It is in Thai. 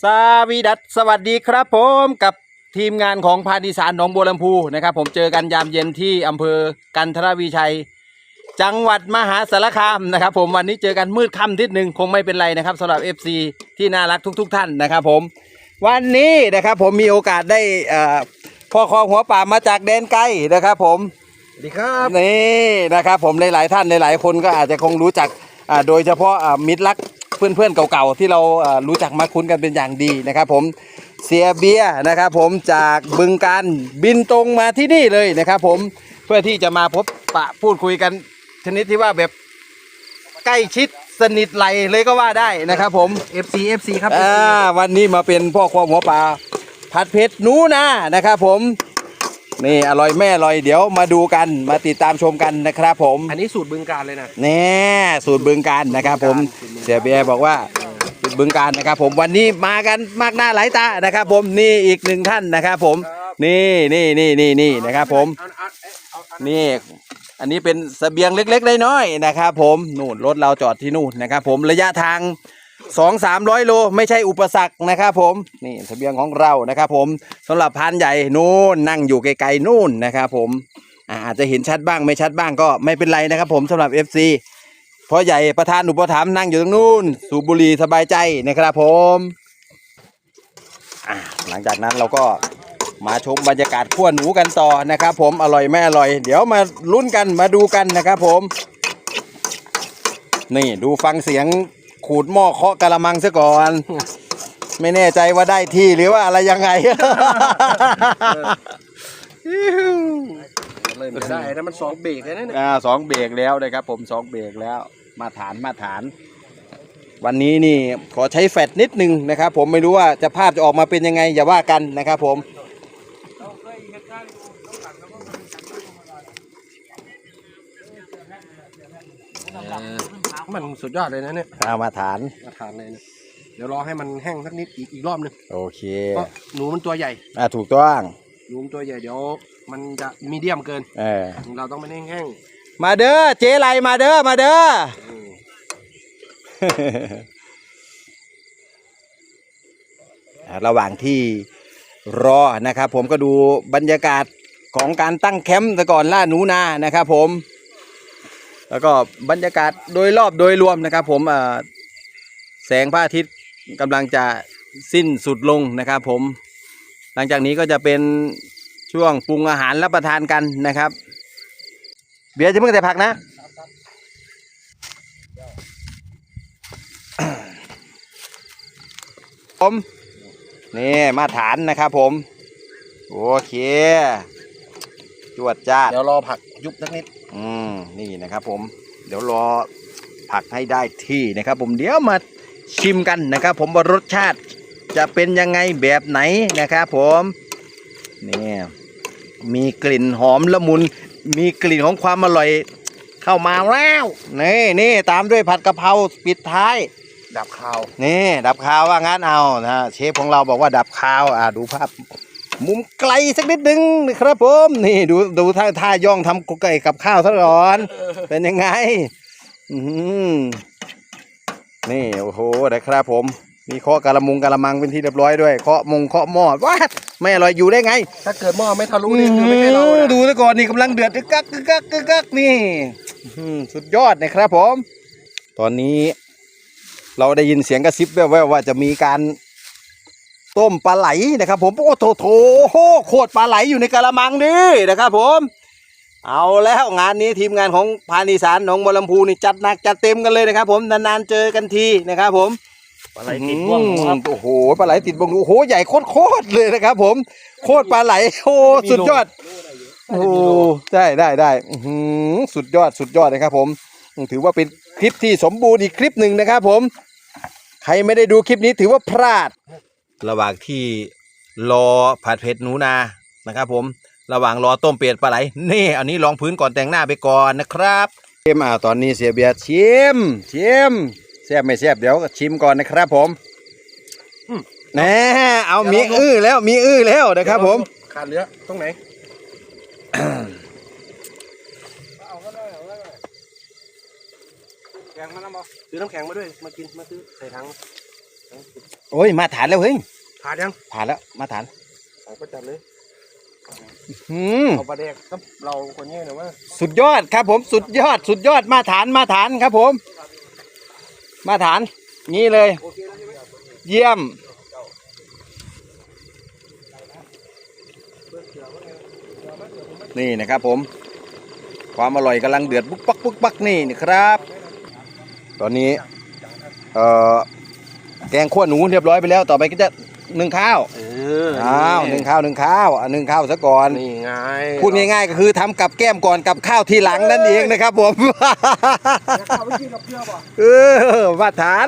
สวีดัสสวัสดีครับผมกับทีมงานของพานิสารหนองบัวลำพูนะครับ ผมเจอกันยามเย็นที่อำเภอกันทรวีชัย จังหวัดมหาสารคามนะครับ ผมวันนี้เจอกันมืดค่ำทิศหนึ่งคงไม่เป็นไรนะครับสำหรับ FC ที่น่ารักทุก ๆ ท่านนะครับ ผมวันนี้นะครับผมมีโอกาสได้เอ่อพ่อคองหัวป่ามาจากแดนไกลนะครับ ผมสวัสดีครับนี่นะครับ ผมหลายๆท่านหลายๆคนก็อาจจะคงรู้จักอ่าโดยเฉพาะอ่ามิตรรัก เพื่อนๆเก่าๆที่เราอ่ารู้จักมาคุ้นกันเป็นอย่างดีนะครับ ผมเสียเบียร์นะครับ ผมจากบึงการบินตรงมาที่นี่เลยนะครับ ผมเพื่อที่จะมาพบปะพูดคุยกันชนิดที่ว่าแบบใกล้ชิดสนิทไหลเลยก็ว่าได้นะครับ ผม FC FC ครับอ่าวันนี้มาเป็นพ่อครัวหัวปลาผัดเผ็ดหนูนานะครับ ผม นี่อร่อยแม่อร่อยเดี๋ยวมาดูกันมาติดตามชมกันนะครับผมอันนี้สูตรบึงการเลยนะแน่สูตรบึงการนะครับผมสูตรบึงกาฬเสียเบียร์บอกว่าสูตรบึงการนะครับ ผมวันนี้มากันมากหน้าหลายตานะครับ ผมนี่อีกหนึ่งท่านนะครับ ผมนี่นี่นี่นี่นี่นะครับ ผมเอาเอาเอาเอานี่อันนี้เป็นเสบียงเล็กๆน้อยๆนะครับ ผมนู่นรถเราจอดที่นู่นนะครับ ผมระยะทาง สองสามร้อยโลไม่ใช่อุปสรรคนะครับผมนี่เสบียงของเรานะครับผมสำหรับพานใหญ่นู่นนั่งอยู่ไกลๆนู่นนะครับผมอาจจะเห็นชัดบ้างไม่ชัดบ้างก็ไม่เป็นไรนะครับผมสำหรับ FC เพราะใหญ่ประธานอุปถัมภ์นั่งอยู่ตรงนู้น สูบบุหรี่สบายใจนะครับผมหลังจากนั้นเราก็มาชมบรรยากาศขั้วหนูกันต่อนะครับผมอร่อยไม่อร่อย เดี๋ยวมาลุ้นกันมาดูกันนะครับผม นี่ดูฟังเสียง ขูดหม้อเคาะกะละมังซะก่อน ไม่แน่ใจว่าได้ที่หรือว่าอะไรยังไง เลยไม่ได้นะมันสองเบรกเลยนะเนี่ยอ่าสองเบรกแล้วนะครับผมสองเบรกแล้ว มาฐานมาฐาน วันนี้นี่ขอใช้แฟลชนิดนึงนะครับ ผมไม่รู้ว่าจะภาพจะออกมาเป็นยังไง อย่าว่ากันนะครับผม มันสุดยอดเลยนะเนี่ยเอามาฐานมาทานเลยนะเดี๋ยวรอให้มันแห้งสักนิดอีกอีกรอบหนึงโอเคเพราะหนูมันตัวใหญ่ อ่าถูกต้องหนูมันตัวใหญ่เดี๋ยว มันจะมีเดียมเกิน เออเราต้องไปแห้งมาเด้อเจ๊ไรมาเด้อมาเด้อ ๆอืมอ่าระหว่างที่รอนะครับ ผมก็ดูบรรยากาศของการตั้งแคมป์แต่ก่อนล่าหนูนานะครับผม แล้วก็บรรยากาศโดยรอบโดยรวมนะครับ ผมแสงพระอาทิตย์กำลังจะสิ้นสุดลงนะครับ ผม หลังจากนี้ก็จะเป็นช่วงปรุงอาหารรับประทานกันนะครับ เบียร์จะเพิ่งแต่ผักนะผมนี่มาฐานนะครับผม โอเค จวดจ้าเดี๋ยวรอผักยุบสักนิด อืมนี่นะครับผมเดี๋ยวรอผักให้ได้ที่นะครับ ผมเดี๋ยวมาชิมกันนะครับ ผมว่ารสชาติจะเป็นยังไงแบบไหนนะครับผมนี่มีกลิ่นหอมละมุน มีกลิ่นของความอร่อยเข้ามาแล้วนี่นี่ตามด้วยผัดกะเพราปิดท้าย ดับคาวนี่ ดับคาวว่างั้นเอานะเชฟของเราบอกว่าดับคาวอ่าดูภาพ มุมไกลสักนิดนึงนะครับผมนี่ดูดูท่าท่าย่องทำกุ๊กไก่กับข้าวซะก่อน เป็นยังไงอืมนี่โอ้โหนะครับผม มีเคาะกะละมุงกะละมังเป็นที่เรียบร้อยด้วยเคาะมงเคาะหม้อว้าไม่อร่อยอยู่ได้ไง ถ้าเกิดหม้อไม่ทะลุนี่คือไม่ใช่เราอืมนะดูซะก่อนนี่กำลังเดือดกึกกักกึกกักกึกกักนี่อืมสุดยอดนะครับผม ตอนนี้ เราได้ยินเสียงกระซิบแว่วๆว่าจะมีการ ต้มปลาไหลนะครับ ผมโอ้โถโถโคตรปลาไหลอยู่ในกะละมังดินะครับ ผม เอาแล้วงานนี้ทีมงานของพานิสารหนองบัวลำพูนี่จัดหนักจัดเต็มกันเลยนะครับ ผมนานๆเจอกันทีนะครับ ผมอะไรติดบ่วงครับโอ้โหปลาไหลติดบ่วงโอ้โหใหญ่โคตรๆเลยนะครับ ผม โคตรปลาไหลโอ้สุดยอดโอ้ได้ได้ได้อื้อหือสุดยอดสุดยอดนะครับ ผม ถือว่าเป็นคลิปที่สมบูรณ์อีกคลิปหนึ่งนะครับ ผม ใครไม่ได้ดูคลิปนี้ถือว่าพลาด ระหว่างที่รอผัดเผ็ดหนูนานะครับ ผมระหว่างรอต้มเป็ดปลาไหลนี่อันนี้ลองพื้นก่อนแต่งหน้าไปก่อนนะครับชิมอ่าตอนนี้เสียเบียร์ชิมชิมแซ่บไม่แซ่บเดี๋ยวชิมก่อนนะครับ ผมแน่เอามีอื้อแล้วมีอื้อแล้วนะครับ ผมขาดเหลือตรงไหนแข็งมาแล้วบอซื้อน้ำแข็งมาด้วยมากินมาซื้อใส่ถังโอ้ยมาฐานแล้วเฮ้ย ผ่านยังผ่านแล้วมาฐานเอาก็จัดเลยอืมเอาปลาแดกกับเราคนนี้หน่อยว่าสุดยอดครับผมสุดยอด สุดยอดมาฐานมาฐานครับผม มาฐานงี้เลยโอเคแล้วใช่ไหมเยี่ยมนี่นะครับผม ความอร่อยกำลังเดือดปุ๊กปักปุ๊กปักนี่นะครับ ตอนนี้ เอ่อแกงขั้วหนูเรียบร้อยไปแล้ว ต่อไปก็จะ นึ่งข้าวเอออ้าวนึ่งข้าวนึ่งข้าวอะนึ่งข้าวซะก่อน นี่ไงพูดง่ายๆก็คือทำกับแก้มก่อนกับข้าวทีหลังนั่นเองนะครับผม ข้าวไปกินกับเพื่อนป่ะ เออมาฐาน